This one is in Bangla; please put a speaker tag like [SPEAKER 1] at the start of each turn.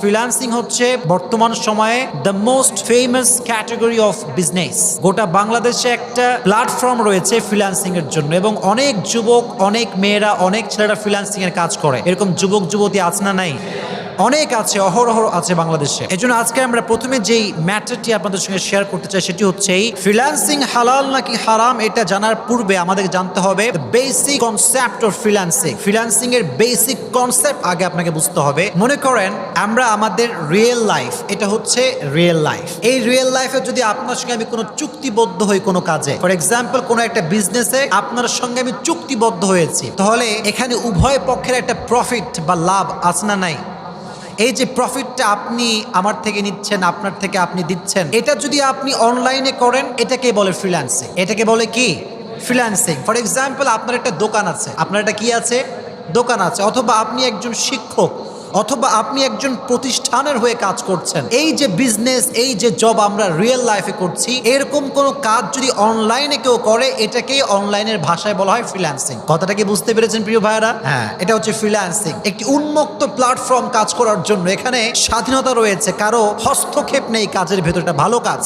[SPEAKER 1] ফ্রিল্যান্সিং হচ্ছে বর্তমান সময়ে the most famous category of business গোটা বাংলাদেশে একটা প্ল্যাটফর্ম রয়েছে ফ্রিলান্সিং এর জন্য এবং অনেক যুবক, অনেক মেয়েরা, অনেক ছেলেরা ফ্রিলান্সিং এর কাজ করে। এরকম যুবক যুবতী আছে না নাই? অনেক আছে, অহরহ আছে বাংলাদেশে। এই জন্য আজকে আমরা প্রথমে যেই ম্যাটারটি আপনাদের সঙ্গে শেয়ার করতে চাই, সেটি হচ্ছে এই ফ্রিল্যান্সিং হালাল নাকি হারাম এটা জানার পূর্বে আমাদের জানতে হবে basic concept of freelancing freelancing এর বেসিক কনসেপ্ট আগে আপনাকে বুঝতে হবে। মনে করেন, আমরা আমাদের রিয়েল লাইফ এটা হচ্ছে রিয়েল লাইফ এই রিয়েল লাইফে যদি আপনার সঙ্গে আমি কোনো চুক্তিবদ্ধ হই কোনো কাজে ফর এক্সাম্পল কোনো একটা বিজনেসে আপনার সঙ্গে আমি চুক্তিবদ্ধ হয়েছি, তাহলে এখানে উভয় পক্ষের একটা প্রফিট বা লাভ আছে না নাই? এই যে প্রফিটটা আপনি আমার থেকে নিচ্ছেন, আপনার থেকে আপনি দিচ্ছেন, এটা যদি আপনি অনলাইনে করেন, এটাকে বলে ফ্রিল্যান্সিং এটাকে বলে কি? ফ্রিল্যান্সিং ফর এক্সাম্পল আপনার একটা দোকান আছে। আপনার একটা কি আছে? দোকান আছে। অথবা আপনি একজন শিক্ষক। অথবা আপনি একজন প্রতিষ্ঠানের হয়ে কাজ করছেন। এই যে বিজনেস এই যে জব আমরা রিয়েল লাইফে করছি, এরকম কোনো কাজ যদি অনলাইনে কেউ করে এটাকেই অনলাইনের ভাষায় বলা হয় ফ্রিল্যান্সিং কথাটা কি বুঝতে পেরেছেন প্রিয় ভাইরা হ্যাঁ এটা হচ্ছে ফ্রিল্যান্সিং একটি উন্মুক্ত প্ল্যাটফর্ম কাজ করার জন্য এখানে স্বাধীনতা রয়েছে, কারও হস্তক্ষেপ নেই কাজের ভেতরটা, ভালো কাজ।